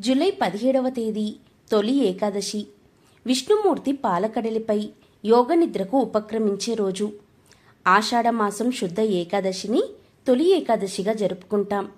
July పదిహేడవ తేదీ తొలి ఏకాదశి. విష్ణుమూర్తి పాలకడలిపై యోగనిద్రకు ఉపక్రమించే రోజు. ఆషాఢమాసం శుద్ధ ఏకాదశిని తొలి ఏకాదశిగా జరుపుకుంటాం.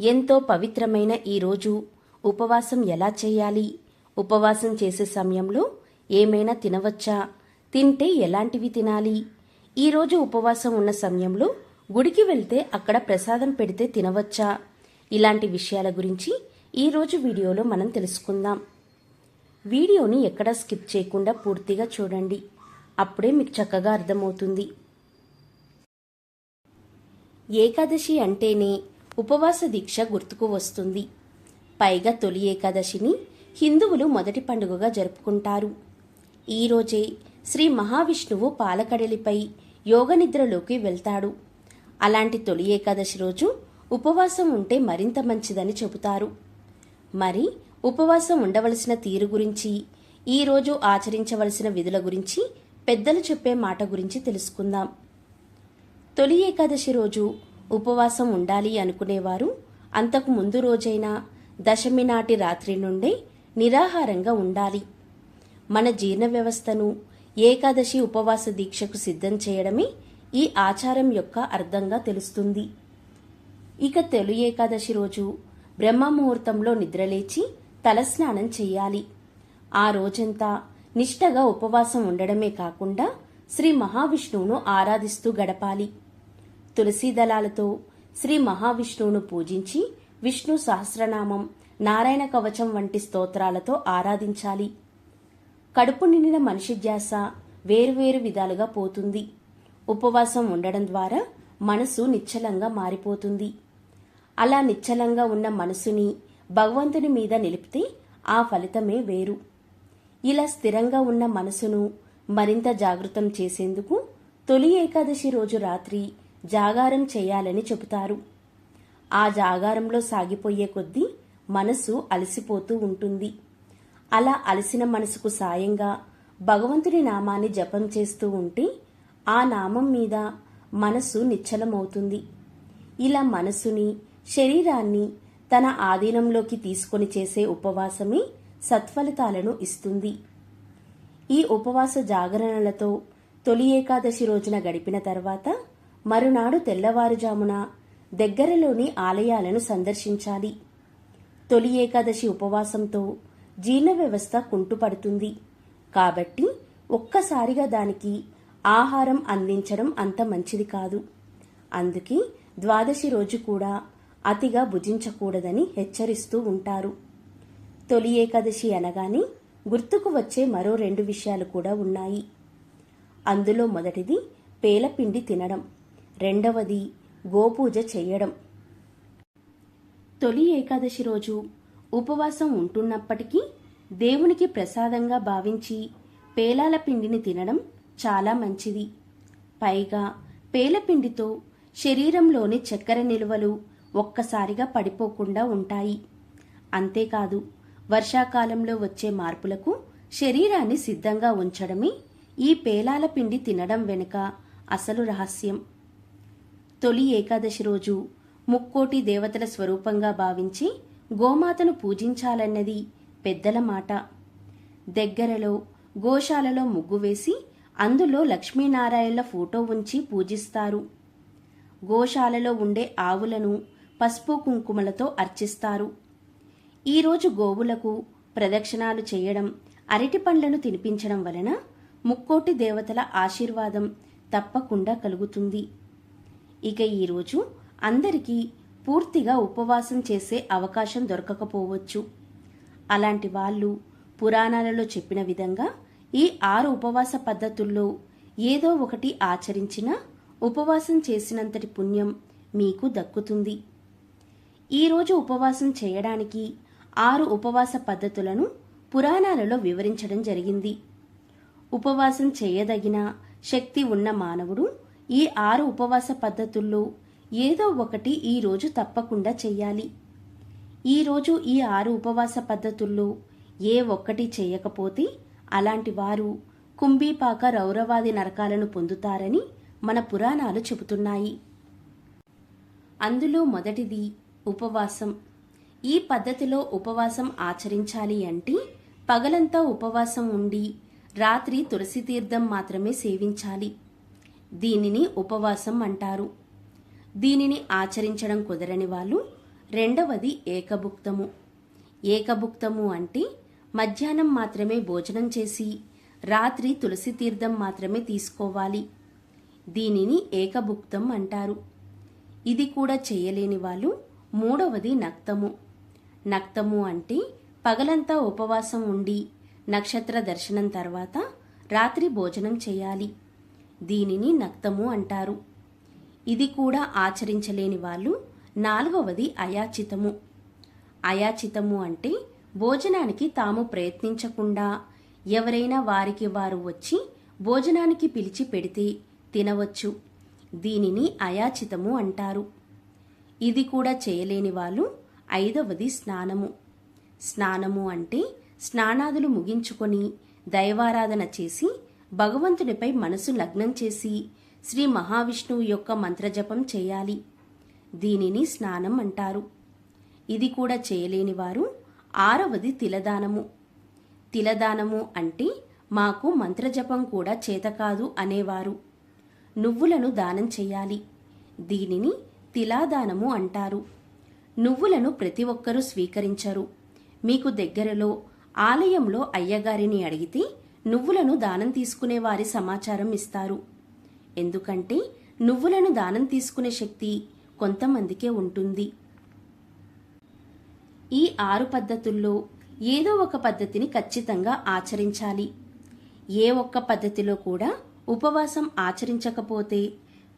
ఎంతో పవిత్రమైన ఈ రోజు. ఉపవాసం ఎలా చేయాలి? ఉపవాసం చేసే సమయంలో ఏమైనా తినవచ్చా? తింటే ఎలాంటివి తినాలి? ఈరోజు ఉపవాసం ఉన్న సమయంలో గుడికి వెళ్తే అక్కడ ప్రసాదం పెడితే తినవచ్చా? ఇలాంటి విషయాల గురించి ఈరోజు వీడియోలో మనం తెలుసుకుందాం. వీడియోని ఎక్కడా స్కిప్ చేయకుండా పూర్తిగా చూడండి. అప్పుడే మీకు చక్కగా అర్థమవుతుంది. ఏకాదశి అంటేనే ఉపవాస దీక్ష గుర్తుకు వస్తుంది. పైగా తొలి ఏకాదశిని హిందువులు మొదటి పండుగగా జరుపుకుంటారు. ఈరోజే శ్రీ మహావిష్ణువు పాలకడలిపై యోగనిద్రలోకి వెళ్తాడు. అలాంటి తొలి ఏకాదశి రోజు ఉపవాసం ఉంటే మరింత మంచిదని చెబుతారు. మరి ఉపవాసం ఉండవలసిన తీరు గురించి ఈరోజు ఆచరించవలసిన విధుల గురించి పెద్దలు చెప్పే మాట గురించి తెలుసుకుందాం. తొలి ఏకాదశి రోజు ఉపవాసం ఉండాలి అనుకునేవారు అంతకు ముందు రోజైన దశమి నాటి రాత్రి నుండే నిరాహారంగా ఉండాలి. మన జీర్ణ వ్యవస్థను ఏకాదశి ఉపవాస దీక్షకు సిద్ధం చేయడమే ఈ ఆచారం యొక్క అర్థంగా తెలుస్తుంది. ఇక తొలి ఏకాదశి రోజు బ్రహ్మముహూర్తంలో నిద్రలేచి తలస్నానం చెయ్యాలి ఆ రోజంతా నిష్టగా ఉపవాసం ఉండడమే కాకుండా శ్రీ మహావిష్ణువును ఆరాధిస్తూ గడపాలి. తులసీ దళాలతో శ్రీ మహావిష్ణువును పూజించి విష్ణు సహస్రనామం నారాయణ కవచం వంటి స్తోత్రాలతో ఆరాధించాలి. కడుపు నిండిన మనిషి ధ్యాస వేరువేరు విధాలుగా పోతుంది. ఉపవాసం ఉండడం ద్వారా మనసు నిశ్చలంగా మారిపోతుంది. అలా నిశ్చలంగా ఉన్న మనసుని భగవంతుని మీద నిలిపితే ఆ ఫలితమే వేరు. ఇలా స్థిరంగా ఉన్న మనసును మరింత జాగృతం చేసేందుకు తొలి ఏకాదశి రోజు రాత్రి జాగారం చేయాలని చెబుతారు. ఆ జాగారంలో సాగిపోయే కొద్దీ మనసు అలసిపోతూ ఉంటుంది. అలా అలసిన మనసుకు సాయంగా భగవంతుని నామాన్ని జపం చేస్తూ ఉంటే ఆ నామం మీద మనసు నిశ్చలమవుతుంది ఇలా మనసుని శరీరాన్ని తన ఆధీనంలోకి తీసుకొని చేసే ఉపవాసమే సత్ఫలితాలను ఇస్తుంది. ఈ ఉపవాస జాగరణలతో తొలి ఏకాదశి రోజున గడిపిన తర్వాత మరునాడు తెల్లవారుజామున దగ్గరలోని ఆలయాలను సందర్శించాలి. తొలి ఏకాదశి ఉపవాసంతో జీర్ణ వ్యవస్థ కుంటుపడుతుంది. కాబట్టి ఒక్కసారిగా దానికి ఆహారం అందించడం అంత మంచిది కాదు. అందుకే ద్వాదశి రోజు కూడా అతిగా భుజించకూడదని హెచ్చరిస్తూ ఉంటారు. తొలి ఏకాదశి అనగానే గుర్తుకు వచ్చే మరో రెండు విషయాలు కూడా ఉన్నాయి. అందులో మొదటిది పేలపిండి తినడం. రెండవది గోపూజ చేయడం. తొలి ఏకాదశి రోజు ఉపవాసం ఉంటున్నప్పటికీ దేవునికి ప్రసాదంగా భావించి పేలాల పిండిని తినడం చాలా మంచిది. పైగా పేలపిండితో శరీరంలోని చక్కెర నిల్వలు ఒక్కసారిగా పడిపోకుండా ఉంటాయి. అంతేకాదు వర్షాకాలంలో వచ్చే మార్పులకు శరీరాన్ని సిద్ధంగా ఉంచడమే ఈ పేలాల పిండి తినడం వెనుక అసలు రహస్యం. తొలి ఏకాదశి రోజు ముక్కోటి దేవతల స్వరూపంగా భావించి గోమాతను పూజించాలన్నది పెద్దల మాట. దగ్గరలో గోశాలలో ముగ్గు వేసి అందులో లక్ష్మీనారాయణల ఫోటో ఉంచి పూజిస్తారు. గోశాలలో ఉండే ఆవులను పసుపు కుంకుమలతో అర్చిస్తారు. ఈరోజు గోవులకు ప్రదక్షిణాలు చేయడం అరటి పండ్లను తినిపించడం వలన ముక్కోటి దేవతల ఆశీర్వాదం తప్పకుండా కలుగుతుంది. ఇక ఈరోజు అందరికీ పూర్తిగా ఉపవాసం చేసే అవకాశం దొరకకపోవచ్చు. అలాంటి వాళ్ళు పురాణాలలో చెప్పిన విధంగా ఈ ఆరు ఉపవాస పద్ధతుల్లో ఏదో ఒకటి ఆచరించినా ఉపవాసం చేసినంతటి పుణ్యం మీకు దక్కుతుంది. ఈరోజు ఉపవాసం చేయడానికి ఆరు ఉపవాస పద్ధతులను పురాణాలలో వివరించడం జరిగింది. ఉపవాసం చేయదగిన శక్తి ఉన్న మానవుడు ఈ ఆరు ఉపవాస పద్ధతుల్లో ఏదో ఒకటి ఈ రోజు తప్పకుండా చెయ్యాలి ఈరోజు ఈ ఆరు ఉపవాస పద్ధతుల్లో ఏ ఒక్కటి చేయకపోతే అలాంటి వారు కుంభీపాక రౌరవాది నరకాలను పొందుతారని మన పురాణాలు చెబుతున్నాయి. అందులో మొదటిది ఉపవాసం. ఈ పద్ధతిలో ఉపవాసం ఆచరించాలి అంటే పగలంతా ఉపవాసం ఉండి రాత్రి తులసి తీర్థం మాత్రమే సేవించాలి. దీనిని ఉపవాసం అంటారు. దీనిని ఆచరించడం కుదరని వాళ్ళు రెండవది ఏకభుక్తము. ఏకభుక్తము అంటే మధ్యాహ్నం మాత్రమే భోజనం చేసి రాత్రి తులసి తీర్థం మాత్రమే తీసుకోవాలి. దీనిని ఏకభుక్తం అంటారు. ఇది కూడా చేయలేని వాళ్ళు మూడవది నక్తము. నక్తము అంటే పగలంతా ఉపవాసం ఉండి నక్షత్ర దర్శనం తర్వాత రాత్రి భోజనం చేయాలి. దీనిని నక్తము అంటారు. ఇది కూడా ఆచరించలేని వాళ్ళు నాలుగవది అయాచితము. అయాచితము అంటే భోజనానికి తాము ప్రయత్నించకుండా ఎవరైనా వారికి వారు వచ్చి భోజనానికి పిలిచి పెడితే తినవచ్చు. దీనిని అయాచితము అంటారు. ఇది కూడా చేయలేని వాళ్ళు ఐదవది స్నానము. స్నానము అంటే స్నానాదులు ముగించుకొని దైవారాధన చేసి భగవంతుడిపై మనసు లగ్నం చేసి శ్రీ మహావిష్ణువు యొక్క మంత్రజపం చేయాలి. దీనిని స్నానం అంటారు. ఇది కూడా చేయలేని వారు ఆరవది తిలదానము. తిలదానము అంటే మాకు మంత్రజపం కూడా చేతకాదు అనేవారు. నువ్వులను దానం చేయాలి. దీనిని తిలాదానము అంటారు. నువ్వులను ప్రతి ఒక్కరూ స్వీకరించరు. మీకు దగ్గరలో ఆలయంలో అయ్యగారిని అడిగితే నువ్వులను దానం తీసుకునే వారి సమాచారం ఇస్తారు. ఎందుకంటే నువ్వులను దానం తీసుకునే శక్తి కొంతమందికే ఉంటుంది. ఈ ఆరు పద్ధతుల్లో ఏదో ఒక పద్ధతిని ఖచ్చితంగా ఆచరించాలి. ఏ ఒక్క పద్ధతిలో కూడా ఉపవాసం ఆచరించకపోతే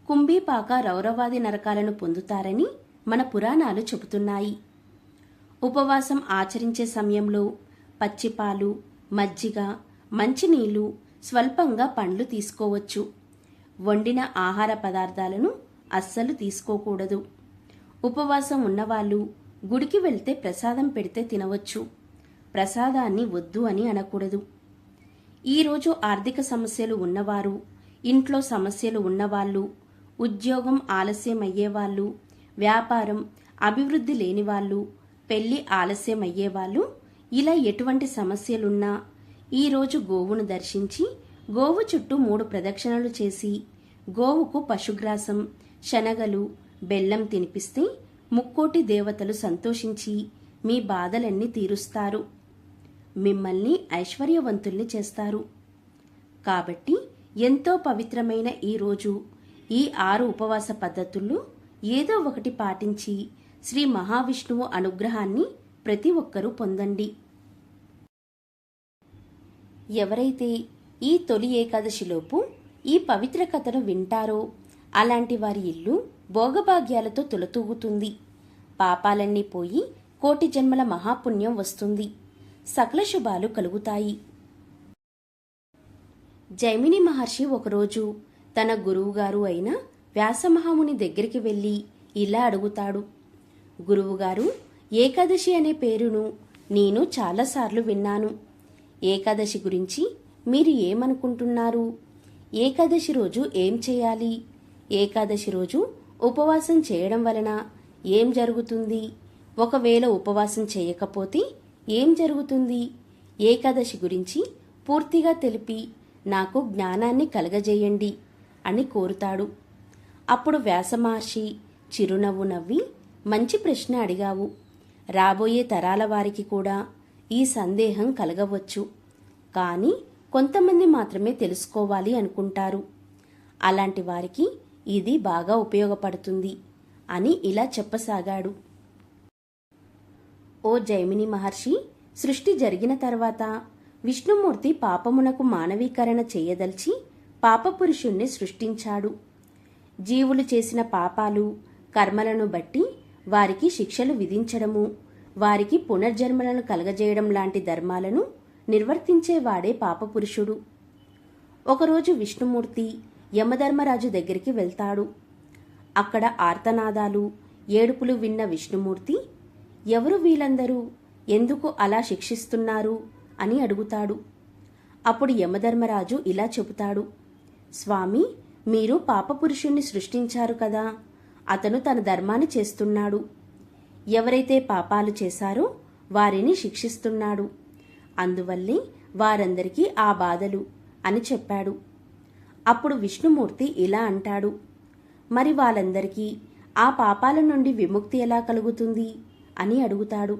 కుంభీపాక రౌరవాది నరకాలను పొందుతారని మన పురాణాలు చెబుతున్నాయి. ఉపవాసం ఆచరించే సమయంలో పచ్చిపాలు మజ్జిగ మంచినీళ్ళు స్వల్పంగా పండ్లు తీసుకోవచ్చు. వండిన ఆహార పదార్థాలను అస్సలు తీసుకోకూడదు. ఉపవాసం ఉన్నవాళ్ళు గుడికి వెళ్తే ప్రసాదం పెడితే తినవచ్చు. ప్రసాదాన్ని వద్దు అని అనకూడదు. ఈరోజు ఆర్థిక సమస్యలు ఉన్నవారు ఇంట్లో సమస్యలు ఉన్నవాళ్ళు ఉద్యోగం ఆలస్యం అయ్యేవాళ్ళు వ్యాపారం అభివృద్ధి లేని వాళ్ళు పెళ్ళి ఆలస్యం అయ్యేవాళ్ళు ఇలా ఎటువంటి సమస్యలున్నా ఈరోజు గోవును దర్శించి గోవు చుట్టూ మూడు ప్రదక్షిణలు చేసి గోవుకు పశుగ్రాసం శనగలు బెల్లం తినిపిస్తే ముక్కోటి దేవతలు సంతోషించి మీ బాధలన్నీ తీరుస్తారు. మిమ్మల్ని ఐశ్వర్యవంతుల్ని చేస్తారు. కాబట్టి ఎంతో పవిత్రమైన ఈ రోజు ఈ ఆరు ఉపవాస పద్ధతుల్లో ఏదో ఒకటి పాటించి శ్రీ మహావిష్ణువు అనుగ్రహాన్ని ప్రతి ఒక్కరూ పొందండి. ఎవరైతే ఈ తొలి ఏకాదశిలోపు ఈ పవిత్ర కథను వింటారో అలాంటి వారి ఇల్లు భోగభాగ్యాలతో తులతూగుతుంది. పాపాలన్నీ పోయి కోటి జన్మల మహాపుణ్యం వస్తుంది. సకల శుభాలు కలుగుతాయి. జైమిని మహర్షి ఒకరోజు తన గురువుగారు అయిన వ్యాసమహాముని దగ్గరికి వెళ్ళి ఇలా అడుగుతాడు. గురువుగారు ఏకాదశి అనే పేరును నేను చాలాసార్లు విన్నాను. ఏకాదశి గురించి మీరు ఏమనుకుంటున్నారు? ఏకాదశి రోజు ఏం చేయాలి? ఏకాదశి రోజు ఉపవాసం చేయడం వలన ఏం జరుగుతుంది? ఒకవేళ ఉపవాసం చేయకపోతే ఏం జరుగుతుంది? ఏకాదశి గురించి పూర్తిగా తెలిపి నాకు జ్ఞానాన్ని కలగజేయండి. అని కోరుతాడు. అప్పుడు వ్యాసమహర్షి చిరునవ్వు నవ్వి మంచి ప్రశ్న అడిగావు. రాబోయే తరాల వారికి కూడా ఈ సందేహం కలగవచ్చు. కానీ కొంతమంది మాత్రమే తెలుసుకోవాలి అనుకుంటారు. అలాంటి వారికి ఇది బాగా ఉపయోగపడుతుంది అని ఇలా చెప్పసాగాడు. ఓ జైమిని మహర్షి సృష్టి జరిగిన తర్వాత విష్ణుమూర్తి పాపమునకు మానవీకరణ చేయదలిచి పాపపురుషుణ్ణి సృష్టించాడు. జీవులు చేసిన పాపాలు కర్మలను బట్టి వారికి శిక్షలు విధించడము వారికి పునర్జన్మలను కలగజేయడం లాంటి ధర్మాలను నిర్వర్తించేవాడే పాపపురుషుడు. ఒకరోజు విష్ణుమూర్తి యమధర్మరాజు దగ్గరికి వెళ్తాడు. అక్కడ ఆర్తనాదాలు ఏడుపులు విన్న విష్ణుమూర్తి ఎవరు వీళ్ళందరూ? ఎందుకు అలా శిక్షిస్తున్నారు? అని అడుగుతాడు. అప్పుడు యమధర్మరాజు ఇలా చెబుతాడు. స్వామి మీరు పాపపురుషుణ్ణి సృష్టించారు కదా. అతను తన ధర్మాన్ని చేస్తున్నాడు. ఎవరైతే పాపాలు చేశారో వారిని శిక్షిస్తున్నాడు. అందువల్లే వారందరికీ ఆ బాధలు అని చెప్పాడు. అప్పుడు విష్ణుమూర్తి ఇలా అంటాడు. మరి వాళ్ళందరికీ ఆ పాపాల నుండి విముక్తి ఎలా కలుగుతుంది అని అడుగుతాడు.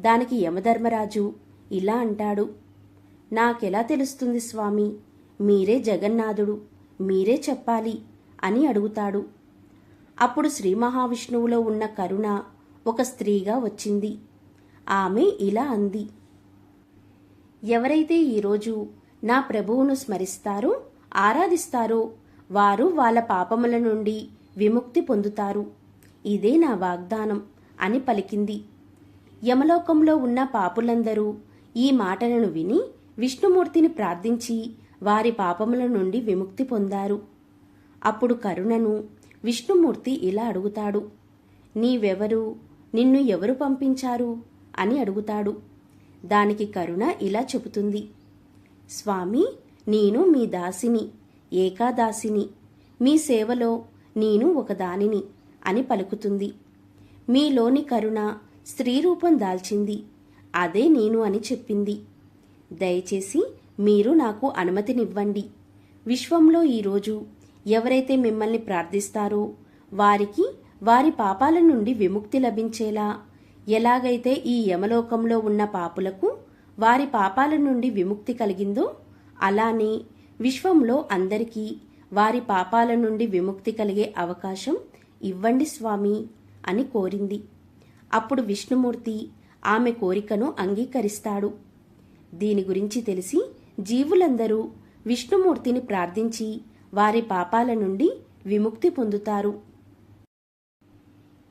దానికి యమధర్మరాజు ఇలా అంటాడు. నాకెలా తెలుస్తుంది స్వామి? మీరే జగన్నాథుడు మీరే చెప్పాలి అని అడుగుతాడు. అప్పుడు శ్రీ మహావిష్ణువులో ఉన్న కరుణ ఒక స్త్రీగా వచ్చింది. ఆమె ఇలా అంది. ఎవరైతే ఈరోజు నా ప్రభువును స్మరిస్తారో ఆరాధిస్తారో వారు వాళ్ళ పాపముల నుండి విముక్తి పొందుతారు. ఇదే నా వాగ్దానం అని పలికింది. యమలోకంలో ఉన్న పాపులందరూ ఈ మాటలను విని విష్ణుమూర్తిని ప్రార్థించి వారి పాపముల నుండి విముక్తి పొందారు. అప్పుడు కరుణను విష్ణుమూర్తి ఇలా అడుగుతాడు నీవెవరు? నిన్ను ఎవరు పంపించారు? అని అడుగుతాడు. దానికి కరుణ ఇలా చెబుతుంది స్వామి నేను మీ దాసిని ఏకాదాసిని. మీ సేవలో నేను ఒక దానిని అని పలుకుతుంది. మీలోని కరుణ స్త్రీ రూపం దాల్చింది అదే నేను అని చెప్పింది. దయచేసి మీరు నాకు అనుమతినివ్వండి. విశ్వంలో ఈరోజు ఎవరైతే మిమ్మల్ని ప్రార్థిస్తారో వారికి వారి పాపాల నుండి విముక్తి లభించేలా. ఎలాగైతే ఈ యమలోకంలో ఉన్న పాపులకు వారి పాపాల నుండి విముక్తి కలిగిందో అలానే విశ్వంలో అందరికీ వారి పాపాల నుండి విముక్తి కలిగే అవకాశం ఇవ్వండి స్వామి అని కోరింది. అప్పుడు విష్ణుమూర్తి ఆమె కోరికను అంగీకరిస్తాడు. దీని గురించి తెలిసి జీవులందరూ విష్ణుమూర్తిని ప్రార్థించి వారి పాపాల నుండి విముక్తి పొందుతారు.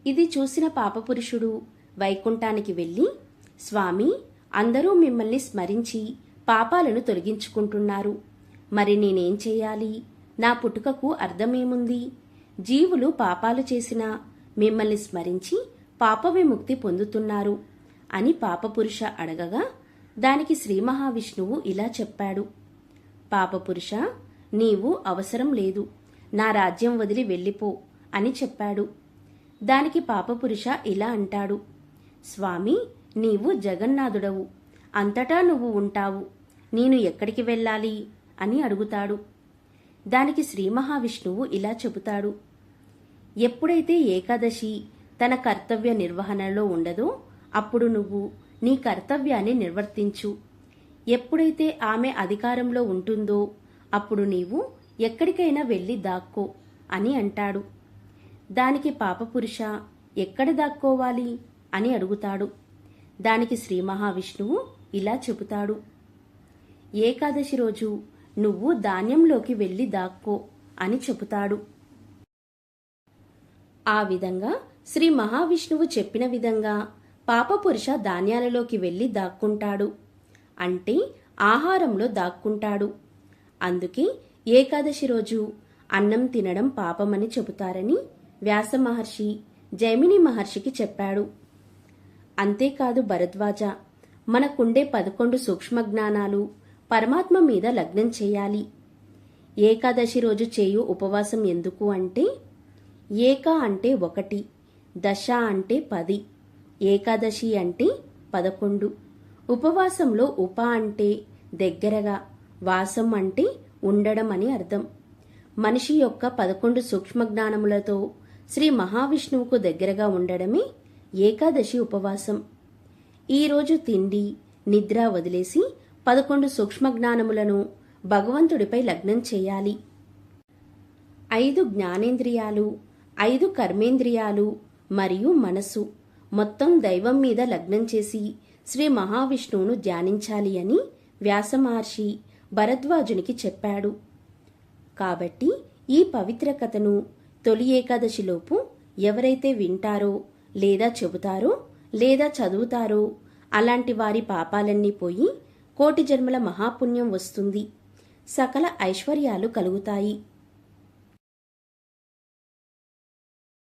ఇది చూసిన పాపపురుషుడు వైకుంఠానికి వెళ్ళి స్వామి అందరూ మిమ్మల్ని స్మరించి పాపాలను తొలగించుకుంటున్నారు. మరి నేనేం చేయాలి? నా పుట్టుకకు అర్థమేముంది? జీవులు పాపాలు చేసినా మిమ్మల్ని స్మరించి పాప విముక్తి పొందుతున్నారు అని పాపపురుష అడగగా దానికి శ్రీ మహావిష్ణువు ఇలా చెప్పాడు. పాపపురుష నీవు అవసరం లేదు. నా రాజ్యం వదిలి వెళ్ళిపో అని చెప్పాడు. దానికి పాపపురుష ఇలా అంటాడు. స్వామి నీవు జగన్నాథుడవు. అంతటా నువ్వు ఉంటావు. నేను ఎక్కడికి వెళ్ళాలి? అని అడుగుతాడు. దానికి శ్రీ మహావిష్ణువు ఇలా చెబుతాడు. ఎప్పుడైతే ఏకాదశి తన కర్తవ్య నిర్వహణలో ఉండదో అప్పుడు నువ్వు నీ కర్తవ్యాన్ని నిర్వర్తించు. ఎప్పుడైతే ఆమె అధికారంలో ఉంటుందో అప్పుడు నీవు ఎక్కడికైనా వెళ్ళి దాక్కో అని అంటాడు. దానికి పాపపురుష ఎక్కడ దాక్కోవాలి అని అడుగుతాడు. దానికి శ్రీ మహావిష్ణువు ఇలా చెబుతాడు. ఏకాదశి రోజు నువ్వు ధాన్యంలోకి వెళ్ళి దాక్కో అని చెబుతాడు. ఆ విధంగా శ్రీ మహావిష్ణువు చెప్పిన విధంగా పాపపురుష ధాన్యాలలోకి వెళ్ళి దాక్కుంటాడు. అంటే ఆహారంలో దాక్కుంటాడు. అందుకే ఏకాదశి రోజు అన్నం తినడం పాపమని చెబుతారని వ్యాస మహర్షి జైమిని మహర్షికి చెప్పాడు. అంతేకాదు భరద్వాజ మనకుండే పదకొండు సూక్ష్మ జ్ఞానాలు పరమాత్మ మీద లగ్నం చేయాలి. ఏకాదశి రోజు చేయు ఉపవాసం ఎందుకు అంటే ఏక అంటే ఒకటి దశ అంటే పది. ఏకాదశి అంటే పదకొండు. ఉపవాసంలో ఉప అంటే దగ్గరగా వాసం అంటే ఉండడం అని అర్థం. మనిషి యొక్క పదకొండు సూక్ష్మ జ్ఞానములతో శ్రీ మహావిష్ణువుకు దగ్గరగా ఉండడమే ఏకాదశి ఉపవాసం. ఈరోజు తిండి నిద్ర వదిలేసి పదకొండు సూక్ష్మ జ్ఞానములను భగవంతుడిపై లగ్నం చేయాలి. ఐదు జ్ఞానేంద్రియాలు ఐదు కర్మేంద్రియాలు మరియు మనసు మొత్తం దైవం మీద లగ్నం చేసి శ్రీ మహావిష్ణువును ధ్యానించాలి అని వ్యాసమహర్షి భరద్వాజునికి చెప్పాడు. కాబట్టి ఈ పవిత్ర కథను తొలి ఏకాదశిలోపు ఎవరైతే వింటారో లేదా చెబుతారో లేదా చదువుతారో అలాంటి వారి పాపాలన్నీ పోయి కోటి జన్మల మహాపుణ్యం వస్తుంది. సకల ఐశ్వర్యాలు కలుగుతాయి.